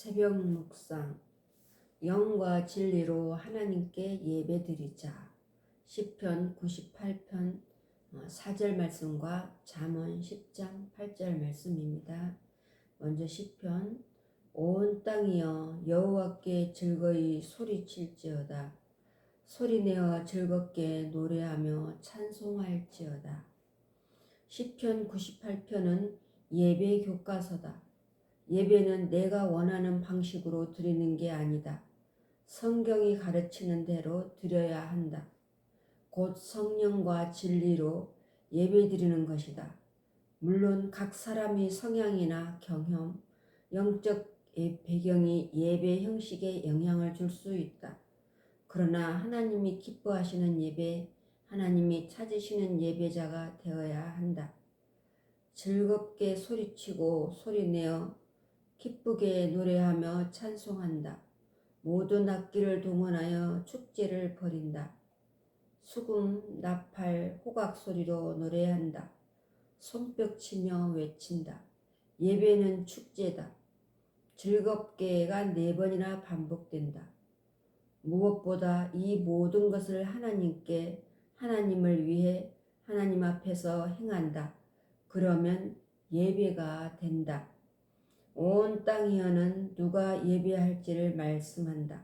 새벽 묵상 영과 진리로 하나님께 예배드리자 시편 98편 4절 말씀과 잠언 10장 8절 말씀입니다. 먼저 시편 온 땅이여 여호와께 즐거이 소리칠지어다 소리내어 즐겁게 노래하며 찬송할지어다 시편 98편은 예배 교과서다. 예배는 내가 원하는 방식으로 드리는 게 아니다. 성경이 가르치는 대로 드려야 한다. 곧 성령과 진리로 예배 드리는 것이다. 물론 각 사람의 성향이나 경험, 영적 배경이 예배 형식에 영향을 줄 수 있다. 그러나 하나님이 기뻐하시는 예배, 하나님이 찾으시는 예배자가 되어야 한다. 즐겁게 소리치고 소리내어 기쁘게 노래하며 찬송한다. 모든 악기를 동원하여 축제를 벌인다. 수금, 나팔, 호각 소리로 노래한다. 손뼉 치며 외친다. 예배는 축제다. 즐겁게가 네 번이나 반복된다. 무엇보다 이 모든 것을 하나님께 하나님을 위해 하나님 앞에서 행한다. 그러면 예배가 된다. 온 땅이여는 누가 예배할지를 말씀한다.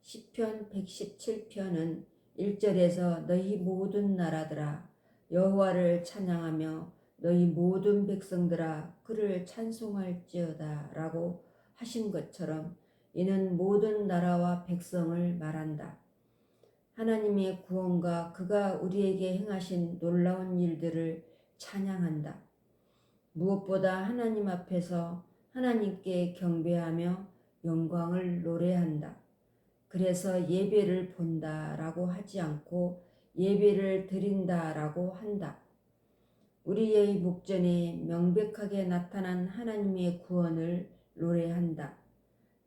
시편 117편은 1절에서 너희 모든 나라들아 여호와를 찬양하며 너희 모든 백성들아 그를 찬송할지어다 라고 하신 것처럼 이는 모든 나라와 백성을 말한다. 하나님의 구원과 그가 우리에게 행하신 놀라운 일들을 찬양한다. 무엇보다 하나님 앞에서 하나님께 경배하며 영광을 노래한다. 그래서 예배를 본다라고 하지 않고 예배를 드린다라고 한다. 우리의 목전에 명백하게 나타난 하나님의 구원을 노래한다.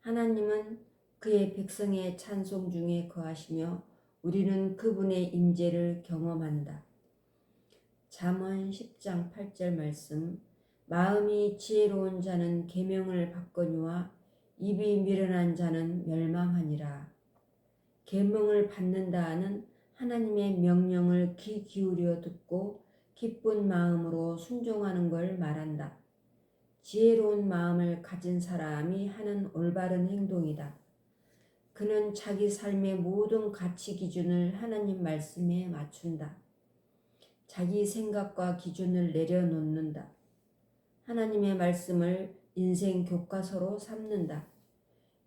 하나님은 그의 백성의 찬송 중에 거하시며 우리는 그분의 임재를 경험한다. 잠언 10장 8절 말씀 마음이 지혜로운 자는 계명을 받거니와 입이 미련한 자는 멸망하니라. 계명을 받는다는 하나님의 명령을 귀 기울여 듣고 기쁜 마음으로 순종하는 걸 말한다. 지혜로운 마음을 가진 사람이 하는 올바른 행동이다. 그는 자기 삶의 모든 가치 기준을 하나님 말씀에 맞춘다. 자기 생각과 기준을 내려놓는다. 하나님의 말씀을 인생 교과서로 삼는다.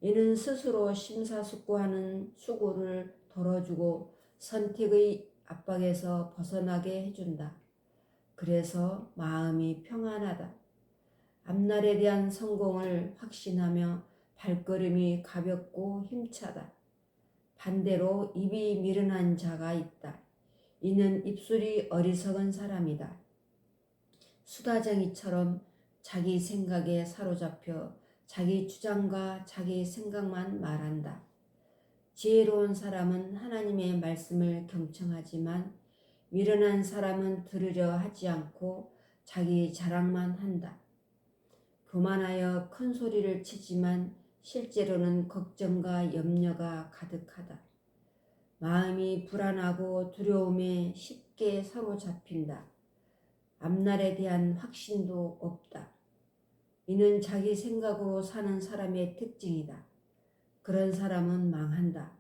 이는 스스로 심사숙고하는 수고를 덜어주고 선택의 압박에서 벗어나게 해준다. 그래서 마음이 평안하다. 앞날에 대한 성공을 확신하며 발걸음이 가볍고 힘차다. 반대로 입이 미련한 자가 있다. 이는 입술이 어리석은 사람이다. 수다쟁이처럼 자기 생각에 사로잡혀 자기 주장과 자기 생각만 말한다. 지혜로운 사람은 하나님의 말씀을 경청하지만 미련한 사람은 들으려 하지 않고 자기 자랑만 한다. 교만하여 큰 소리를 치지만 실제로는 걱정과 염려가 가득하다. 마음이 불안하고 두려움에 쉽게 사로잡힌다. 앞날에 대한 확신도 없다. 이는 자기 생각으로 사는 사람의 특징이다. 그런 사람은 망한다.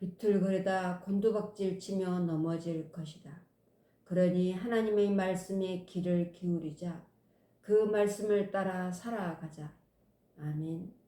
비틀거리다 곤두박질 치며 넘어질 것이다. 그러니 하나님의 말씀에 귀를 기울이자 그 말씀을 따라 살아가자. 아멘.